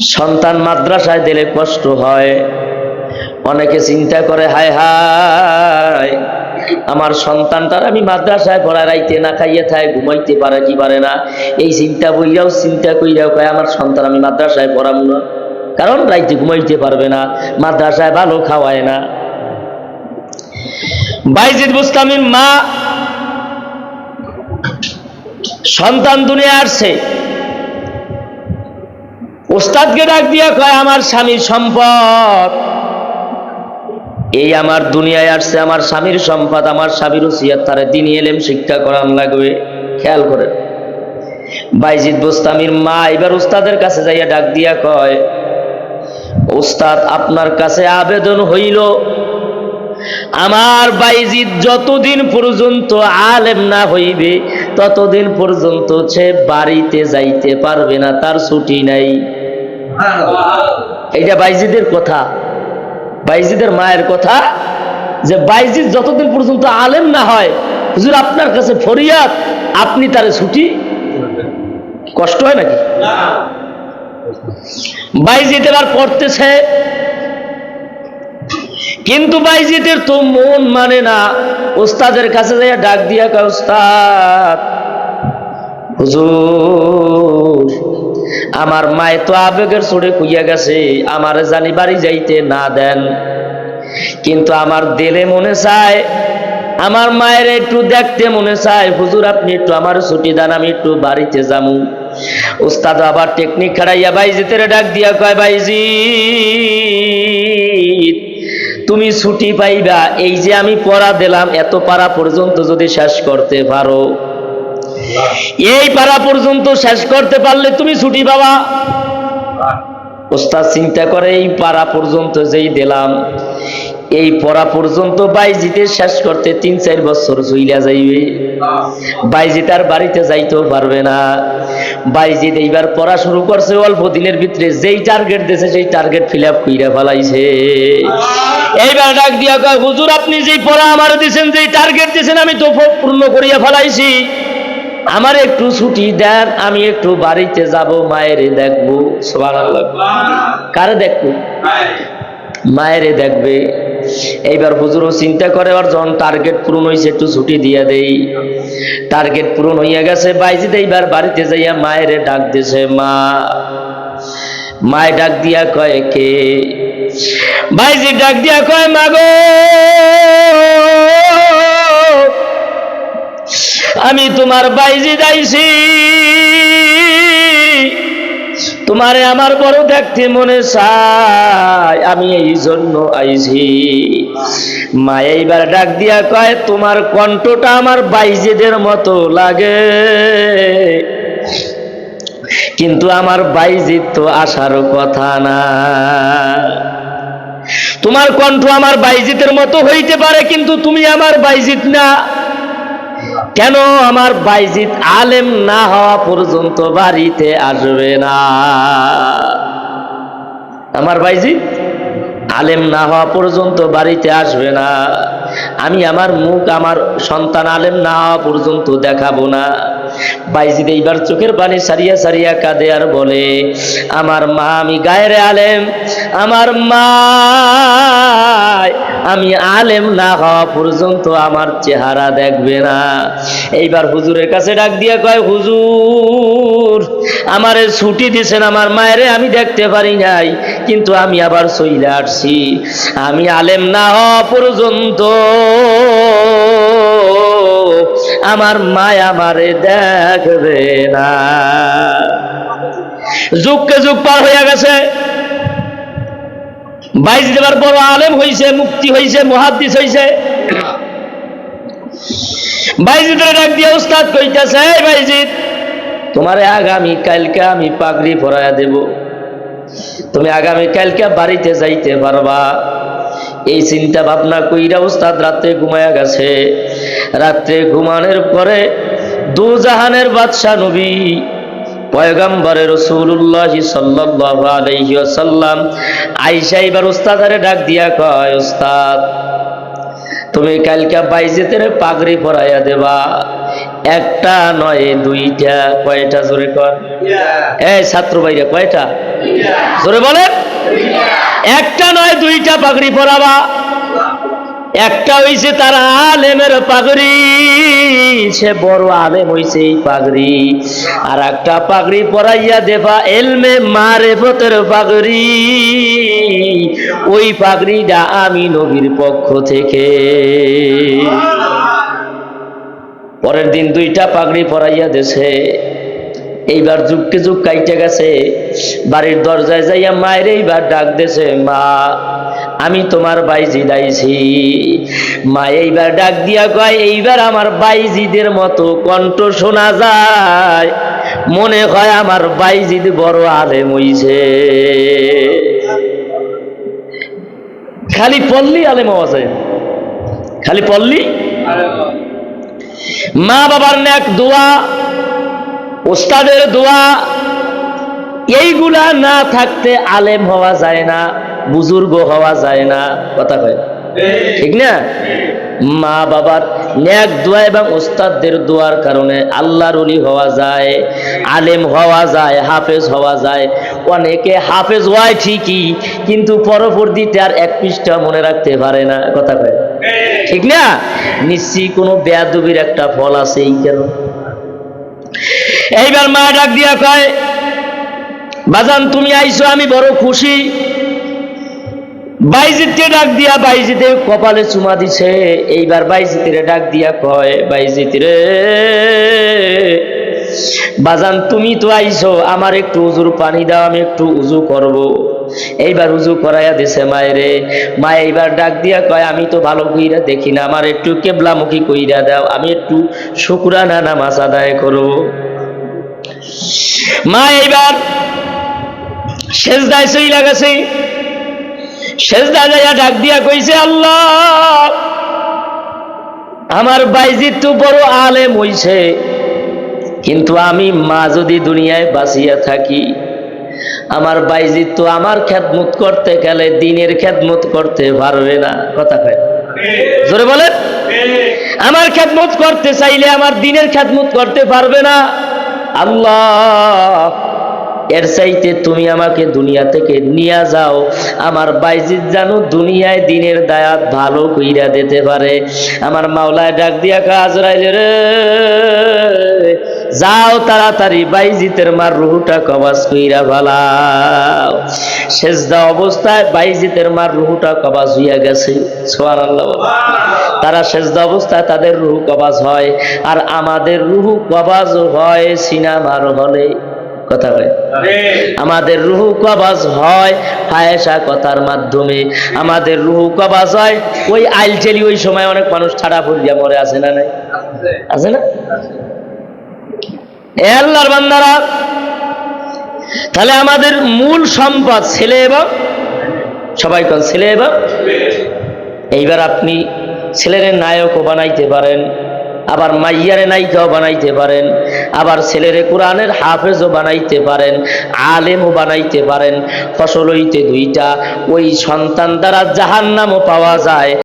সন্তান মাদ্রাসায় দিলে কষ্ট হয়। অনেকে চিন্তা করে, হায় হায়, আমার সন্তানটার আমি মাদ্রাসায় পড়া রাইতে না খাইয়ে থাই ঘুমাইতে পারে কি পারে না? এই চিন্তা বইরাও চিন্তা কইরাও কয়, আমার সন্তান আমি মাদ্রাসায় পড়াবো না। কারণ রাইতে ঘুমাইতে পারবে না, মাদ্রাসায় ভালো খাওয়ায় না। বাইজিদ বুস্তামির মা, সন্তান দুনিয়া আসছে। ওস্তাদকে ডাক দিয়া কয়, আমার স্বামীর সম্পদ। এই আমার দুনিয়ায় আসছে, আমার স্বামীর সম্পদ, আমার স্বামীর উসিয়াত তারে দিনই এলেম, শিক্ষা করান লাগবে। খেয়াল করেন। বাইজিদ বোস্তামির মা এবার উস্তাদের কাছে যাইয়া ডাক দিয়া কয় উস্তাদ আপনার কাছে আবেদন হইল। আমার বাইজিদ যতদিন পর্যন্ত আলেম না হইবে, ততদিন পর্যন্ত সে বাড়িতে যাইতে পারবে না, তার ছুটি নাই। এইটা বাইজিদের কথা। বাইজিদের মায়ের কথা যে বাইজিদ যতদিন পর্যন্ত আলেম না হয়, হুজুর আপনার কাছে ফরিয়াদ, আপনি তারে ছুটি কষ্ট হয় নাকি? পড়তেছে। কিন্তু বাইজিদের তো মন মানে না, ওস্তাদের কাছে যাইয়া ডাক দিয়া কয়, ওস্তাদ, হুজুর আমার মায়ে তো আবেগের চড়ে কুইয়া গেছে, আমার জানি বাড়ি যাইতে না দেন। কিন্তু আমার দিলে মনে চায়, আমার মায়ের একটু দেখতে মনে চায়, হুজুর, আপনি একটু আমার ছুটি দেন, আমি একটু বাড়িতে যামু। উস্তাদ আবার টেকনিক খাড়াইয়া বাইজিতের ডাক দিয়া কয় বাইজি তুমি ছুটি পাইবা, এই যে আমি পড়া দিলাম, এত পারা পর্যন্ত যদি শেষ করতে পারো। এই পারা পর্যন্ত শেষ করতে পারলে তুমি ছুটি পাবা। ওস্তাদ চিন্তা করে, এই পারা পর্যন্ত যেই দিলাম, এই পড়া পর্যন্ত বাইজিতে শেষ করতে তিন চার বছর চইলা যাইবে। বাইজিত আর বাড়িতে যাইতেও পারবে না। বাইজিত এইবার পড়া শুরু করছে, অল্প দিনের ভিতরে যেই টার্গেট দিয়েছে সেই টার্গেট ফিল আপ কইরা ফেলাইছে। এইবার ডাক দিয়া কয়, হুজুর, আপনি যেই পড়া আমার দিয়েছেন যেই টার্গেট দিয়েছেন আমি তো পূর্ণ করিয়া ফেলাইছি। আমার একটু ছুটি দেন, আমি একটু বাড়িতে যাব, মায়ের দেখব। কারে দেখব? মায়েরে দেখবে। এইবার হুজুরও চিন্তা করে আর যখন টার্গেট পূরণ হয়েছে একটু ছুটি দিয়ে দেই। টার্গেট পূরণ হইয়া গেছে বাইজিদ এইবার বাড়িতে যাইয়া মায়েরে ডাক দিছে, মা। মায় ডাক দিয়া কয়, কে? বাইজি ডাক দিয়া কয় মাগো আমি তোমার বাইজি যাইছি। তোমারে আমার বড় দেখতে মনে চায়, আমি এই জন্য আইছি। মা এইবার ডাক দিয়া কয়, তোমার কণ্ঠটা আমার বাইজিদের মতো লাগে। কিন্তু আমার বাইজিদ তো আসার কথা না। তোমার কণ্ঠ আমার বাইজিতের মতো হইতে পারে, কিন্তু তুমি আমার বাইজিত না। কেন আমার বাইজিত আলেম না হওয়া পর্যন্ত বাড়িতে আসবে না? আমার বাইজিত আলেম না হওয়া পর্যন্ত বাড়িতে আসবে না। আমি আমার মুখ, আমার সন্তান আলেম না হওয়া পর্যন্ত দেখাবো না। বাইজিদ এইবার চোখের পানি সারিয়া সারিয়া কাঁদে আর বলে, আমার মা, আমি গায়ের আলেম, আমার মা, আমি আলেম না হওয়া পর্যন্ত আমার চেহারা দেখবে না। এইবার হুজুরের কাছে ডাক দিয়া কয়, হুজুর, আমারে ছুটি দিছেন, আমার মায়েরে আমি দেখতে পারি নাই, কিন্তু আমি আবার চইলে আসছি। আমি আলেম না হওয়া পর্যন্ত আমার মায় আমারে দেখবে না। যুগকে যুগ পার হইয়া গেছে। বাইশ দেবার বড় আলেম হইছে, মুক্তি হইছে, মহাদ্দিস হইছে। বাইজিদের ডাক দিয়ে উস্তাদ কইতেছে বাইজিদ, তোমারে আগামী কালকে আমি পাগড়ি পরাইয়া দেব। তুমি আগামী কালকে বাড়িতে যাইতে পারবা। এই চিন্তা ভাবনা কইরা উস্তাদ রাত্রে ঘুমায়া গেছে। রাত্রে ঘুমানোর পরে দু জাহানের বাদশাহ নবী পয়গম্বরে রসুল্লাহ ওয়াসাল্লাম আয়েশা এবার উস্তাদারে ডাক দিয়া কয় উস্তাদ তুমি কালকে বাইজেতের পাগড়ি পরাইয়া দেবা। একটা নয় দুইটা কয়টা? জোরে কর। এই ছাত্র ভাইরা কয়টা? জোরে বলেন। একটা নয় দুইটা পাগড়ি পরাবা। একটা হইছে তার আলেমের পাগড়ি, সে বড় আলেম হইছে এই পাগড়ি। আর একটা পাগড়ি পরাইয়া দেবা এলমে মারে ফতের পাগড়ি। ওই পাগড়িটা আমি নবীর পক্ষ থেকে। পরের দিন দুইটা পাগড়ি পরাইয়া দেছে। এইবার যুগকে যুগ কাইটে গেছে। বাড়ির দরজায় যাইয়া মায়ের এইবার ডাক দেছে, মা আমি তোমার বাইজি দাইছি মা এইবার ডাক দিয়া কয়, এইবার আমার বাইজিদের মতো কণ্ঠ শোনা যায়। মনে হয় আমার বাইজিদ বড় আলেম হইছে। খালি পল্লী আলেম যায় খালি পল্লী? মা বাবার নেক দোয়া, ওস্তাদের দোয়া, এইগুলা না থাকতে আলেম হওয়া যায় না। বুজুর্গ হওয়া যায় না, কথা কয়। ঠিক না? মা বাবার ন্যাক দোয়া এবং ওস্তাদদের দোয়ার কারণে আল্লাহর অলি হওয়া যায়, আলেম হওয়া যায়, হাফেজ হওয়া যায়। অনেকে হাফেজ হয় ঠিকই, কিন্তু পরবর্তীতে আর এক পৃষ্ঠা মনে রাখতে পারে না, কথা কয়। ঠিক না? নিশ্চয়ই কোনো বেয়াদবির একটা ফল আছে এই কারণে। এইবার মা ডাক দিয়া কয়, বাজান তুমি আইছো আমি বড় খুশি। বাইজিতকে ডাক দিয়া বাইজিতে কপালে চুমা দিছে। এইবার বাইজিতের ডাক দিয়া কয় বাইজিত রে বাজান তুমি তো আইছো, আমার একটু উজুর পানি দাও, আমি একটু উজু করব। এইবার উজু করাইয়া দিছে মায়েরে। মা এইবার ডাক দিয়া কয়, আমি তো ভালো কইরা দেখি না, আমার একটু কেবলামুখী কইরা দাও, আমি একটু শুকুরানা নামাজ আদায় করব। মা এইবার শেষদায় চইলা গেছে। শেষদা যাইয়া ডাক দিয়া কইছে, আল্লাহ, আমার বাইজিৎ তো বড় আলেম হইছে, কিন্তু আমি মা যদি দুনিয়ায় বাঁচিয়া থাকি, আমার বাইজিৎ তো আমার খেদমত করতে গেলে দিনের খেদমত করতে পারবে না। কথা কয়। জোরে বলেন। আমার খেদমত করতে চাইলে আমার দিনের খেদমত করতে পারবে না। আল্লাহ এর চাইতে তুমি আমাকে দুনিয়া থেকে নিয়ে যাও। আমার বাইজিৎ জানো দুনিয়ায় দিনের দায়াত ভালো কইরা দিতে পারে। আমার মাওলায় ডাক দিয়া কাজ রাইলে রে, যাও তাড়াতাড়ি বাইজিতের মার রুহুটা কবাস কইরা ভালাও শেষদা অবস্থায় বাইজিতের মার রুহুটা কবাস হইয়া গেছে। সোয়ার তারা শেষদা অবস্থায় তাদের রুহু কবাজ হয়। আর আমাদের রুহু কবাজ হয় সিনেমার হলে। কথা কয়? আমাদের রুহু কবাজ হয় ফায়েসা কথার মাধ্যমে। আমাদের রুহু কবাজ হয়, ওই আইল চেলি ওই সময় অনেক মানুষ ছাড়া ফুলিয়া মরে আছে না নাই? আছে না? আল্লাহর বান্দারা, তাহলে আমাদের মূল সম্পদ ছেলে এবং সবাই কোন ছেলে এবং? এইবার আপনি ছেলের নায়কও বানাইতে পারেন। আবার মাইয়ারে নাইকাও বানাইতে পারেন, আবার ছেলেরে কোরআনের হাফেজও বানাইতে পারেন, আলেমও বানাইতে পারেন, ফসল হইতে দুইটা, ওই সন্তান দ্বারা জাহান্নামও পাওয়া যায়।